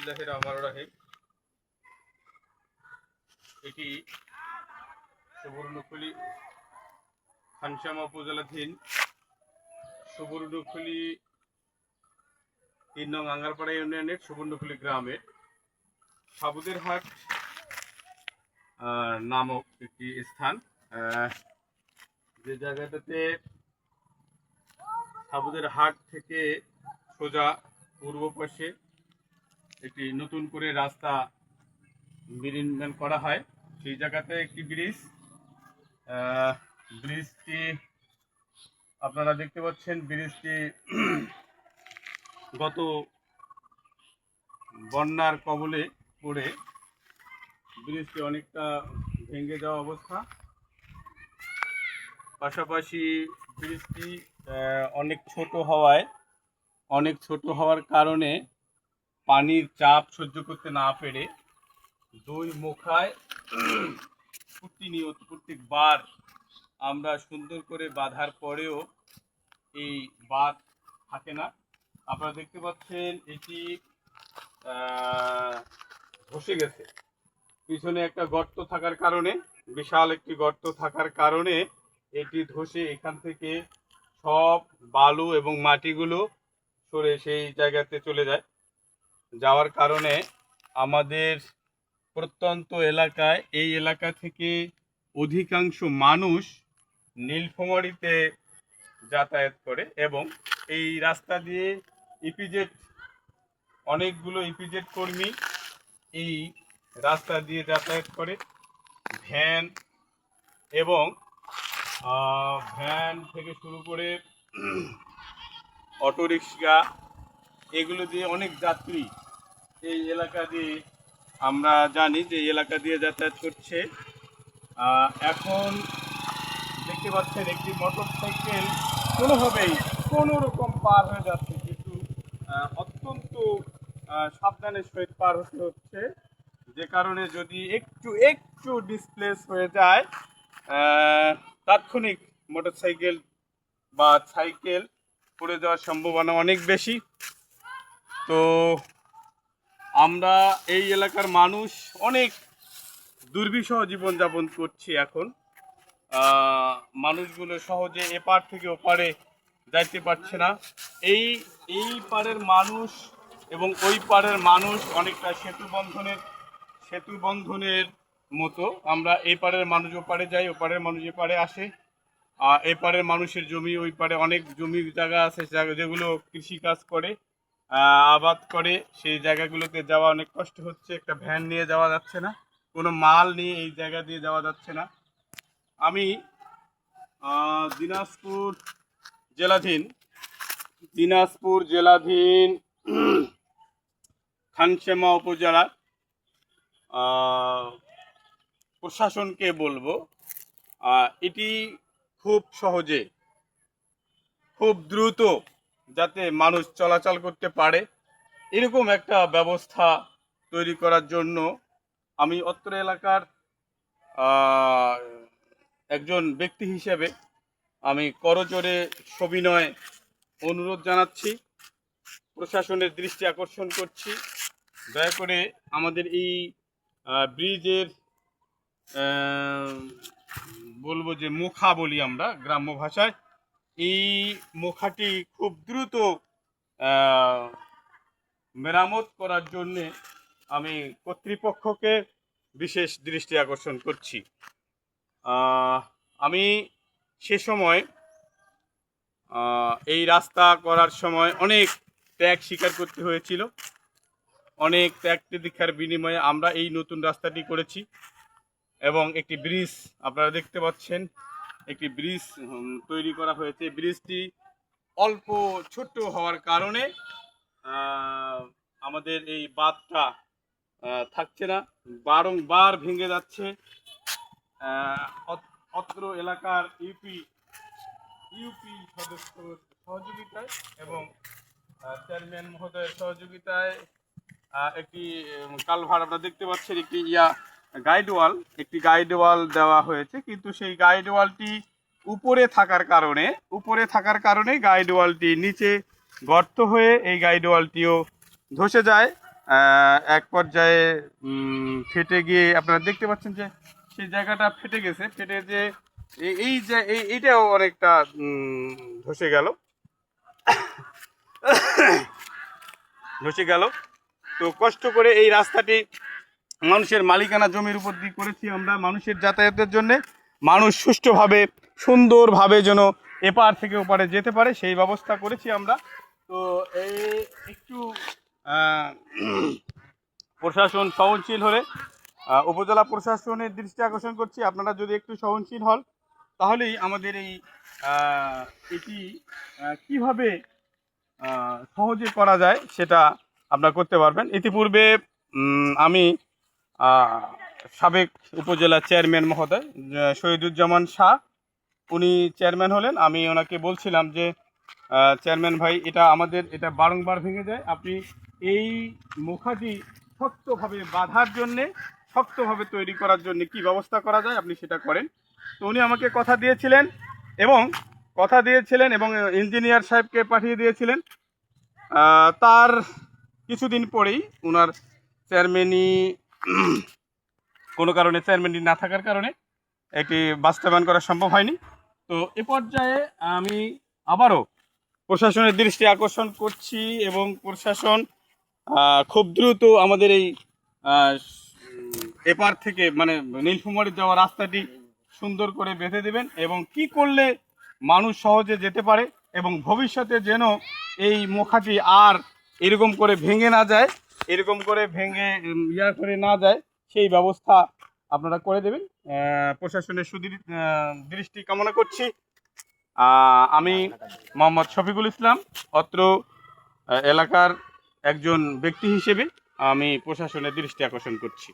বিসমিল্লাহ রহমান রাহিম। এটি সুবর্ণখুলি খানসামা উপজেলাধীন সুবর্ণখুলি তিন নং আঙ্গারপাড়া ইউনিয়নের সুবর্ণখুলি গ্রামে সাবুদের হাট নামক একটি স্থান। যে জায়গাটাতে সাবুদের হাট থেকে সোজা পূর্ব পাশে একটি নতুন করে রাস্তা নির্মাণ করা হয়। সেই জায়গাতে একটি ব্রিজ ব্রিজটি আপনারা দেখতে পাচ্ছেন, ব্রিজটি গত বন্যার কবলে পড়ে। ব্রিজটি অনেকটা ভেঙে যাওয়া অবস্থা। পাশাপাশি ব্রিজটি অনেক ছোট হওয়ায়, অনেক ছোট হওয়ার কারণে পানির চাপ সহ্য করতে না পেরে দুই মুখায় প্রতিনিয়ত প্রত্যেকবার আমরা সুন্দর করে বাঁধার পরেও এই বাঁধ থাকে না। আপনারা দেখতে পাচ্ছেন এটি ধসে গেছে। পিছনে একটা গর্ত থাকার কারণে, বিশাল একটি গর্ত থাকার কারণে এটি ধসে এখান থেকে সব বালু এবং মাটিগুলো সরে সেই জায়গাতে চলে যায়। যাওয়ার কারণে আমাদের প্রত্যন্ত এলাকায়, এই এলাকা থেকে অধিকাংশ মানুষ নীলফামারীতে যাতায়াত করে এবং এই রাস্তা দিয়ে ইপিজেড, অনেকগুলো ইপিজেড কর্মী এই রাস্তা দিয়ে যাতায়াত করে। ভ্যান এবং ভ্যান থেকে শুরু করে অটোরিক্সা এগুলো দিয়ে অনেক যাত্রী এই এলাকা দিয়ে আমরা জানি যে এলাকা দিয়ে যাতায়াত করছে। এখন দেখতে পাচ্ছেন একটি মোটর সাইকেল কোনোভাবেই কোনো রকম পার হয়ে যাচ্ছে, কিন্তু অত্যন্ত সাবধানের সহিত পার হতে হচ্ছে। যে কারণে যদি একটু একটু ডিসপ্লেস হয়ে যায় তাৎক্ষণিক মোটর সাইকেল বা সাইকেল পড়ে যাওয়ার সম্ভাবনা অনেক বেশি। তো আমরা এই এলাকার মানুষ অনেক দুর্বিষহ জীবনযাপন করছি এখন। মানুষগুলো সহজে এপার থেকে ওপারে যাইতে পারছে না। এই এই পারের মানুষ এবং ওই পারের মানুষ অনেকটা সেতু বন্ধনের সেতু বন্ধনের মতো। আমরা এই পারের মানুষ ওপারে যাই ওপারের মানুষ এপারে আসে। আর এপারের মানুষের জমি, ওই পারে অনেক জমি জায়গা আছে যেগুলো কৃষি কাজ করে। আবাদ করে। সেই জায়গাগুলোতে যাওয়া অনেক কষ্ট হচ্ছে। একটা ভ্যান নিয়ে যাওয়া যাচ্ছে না। কোনো মাল নিয়ে এই জায়গা দিয়ে যাওয়া যাচ্ছে না। আমি দিনাজপুর জেলাধীন দিনাজপুর জেলাধীন, খানসেমা উপজেলার প্রশাসনকে বলব এটি খুব সহজে, খুব দ্রুত যাতে মানুষ চলাচল করতে পারে। এরকম একটা ব্যবস্থা তৈরি করার জন্য আমি অত্র এলাকার একজন ব্যক্তি হিসেবে আমি করজোরে সবিনয় অনুরোধ জানাচ্ছি। প্রশাসনের দৃষ্টি আকর্ষণ করছি। দয়া করে আমাদের এই ব্রিজের বলব যে মুখা বলি আমরা গ্রাম্য ভাষায়। এই মুখাটি খুব দ্রুত মেরামত করার জন্যে আমি কর্তৃপক্ষকে বিশেষ দৃষ্টি আকর্ষণ করছি। আমি সে সময় এই রাস্তা করার সময় অনেক ত্যাগ স্বীকার করতে হয়েছিল। অনেক ত্যাগ দীক্ষার বিনিময়ে আমরা এই নতুন রাস্তাটি করেছি এবং একটি ব্রিজ আপনারা দেখতে পাচ্ছেন। একটি ব্রিজ তৈরি করা হয়েছে। ব্রিজটি অল্প ছোট্ট হওয়ার কারণে আমাদের এই বাঁধটা থাকছে না। বারংবার ভেঙে যাচ্ছে। অত্র এলাকার ইউপি ইউপি সদস্য সহযোগিতায় এবং চেয়ারম্যান মহোদয়ের সহযোগিতায় একটি কালভার আপনারা দেখতে পাচ্ছেন একটি ইয়া গাইড ওয়াল একটি গাইড ওয়াল দেওয়া হয়েছে, কিন্তু সেই গাইড ওয়ালটি উপরে থাকার কারণে, উপরে থাকার কারণে গাইড ওয়ালটি নিচে গর্ত হয়ে এই গাইড ওয়ালটিও ধসে যায়। এক পর্যায়ে ফেটে গিয়ে আপনারা দেখতে পাচ্ছেন যে সেই জায়গাটা ফেটে গেছে, ফেটে যে এই- যে, এই- এইটাও অনেকটা ধসে গেল। ধসে গেল। তো কষ্ট করে এই রাস্তাটি মানুষের মালিকানা জমির উপর দিয়ে করেছি আমরা মানুষের যাতায়াতের জন্য। মানুষ সুষ্ঠুভাবে, সুন্দরভাবে যেন এপার থেকে ওপারে যেতে পারে, সেই ব্যবস্থা করেছি আমরা। তো এই একটু প্রশাসন সহনশীল হলে উপজেলা প্রশাসনের দৃষ্টি আকর্ষণ করছি। আপনারা যদি একটু সহনশীল হন, তাহলেই আমাদের এই এটি কীভাবে সহজে করা যায় সেটা আপনারা করতে পারবেন। ইতিপূর্বে আমি সাবেক উপজেলা চেয়ারম্যান মহোদয় শহীদুজ্জামান শাহ। উনি চেয়ারম্যান হলেন। আমি ওনাকে বলছিলাম যে চেয়ারম্যান ভাই, এটা আমাদের, এটা বারংবার ভেঙে যায়। আপনি এই মুখাটি শক্তভাবে বাঁধার জন্যে, শক্তভাবে তৈরি করার জন্য কি ব্যবস্থা করা যায়, আপনি সেটা করেন। তো উনি আমাকে কথা দিয়েছিলেন এবং, কথা দিয়েছিলেন এবং ইঞ্জিনিয়ার সাহেবকে পাঠিয়ে দিয়েছিলেন। তার কিছুদিন পরেই ওনার চেয়ারম্যানই কোনো কারণে চেয়ারম্যানই না থাকার কারণে এটি বাস্তবায়ন করা সম্ভব হয়নি। তো এ পর্যায়ে আমি আবারও প্রশাসনের দৃষ্টি আকর্ষণ করছি এবং প্রশাসন খুব দ্রুত আমাদের এই এপার থেকে মানে নীলফুমারি যাওয়া রাস্তাটি সুন্দর করে বেঁধে দেবেন এবং কি করলে মানুষ সহজে যেতে পারে এবং ভবিষ্যতে যেন এই মুখাটি আর এরকম করে ভেঙে না যায় এরকম করে ভেঙে ইয়া করে না যায় সেই ব্যবস্থা আপনারা করে দেবেন। প্রশাসনের সুদৃ দৃষ্টি কামনা করছি। আমি মোহাম্মদ শফিকুল ইসলাম, অত্র এলাকার একজন ব্যক্তি হিসেবে আমি প্রশাসনের দৃষ্টি আকর্ষণ করছি।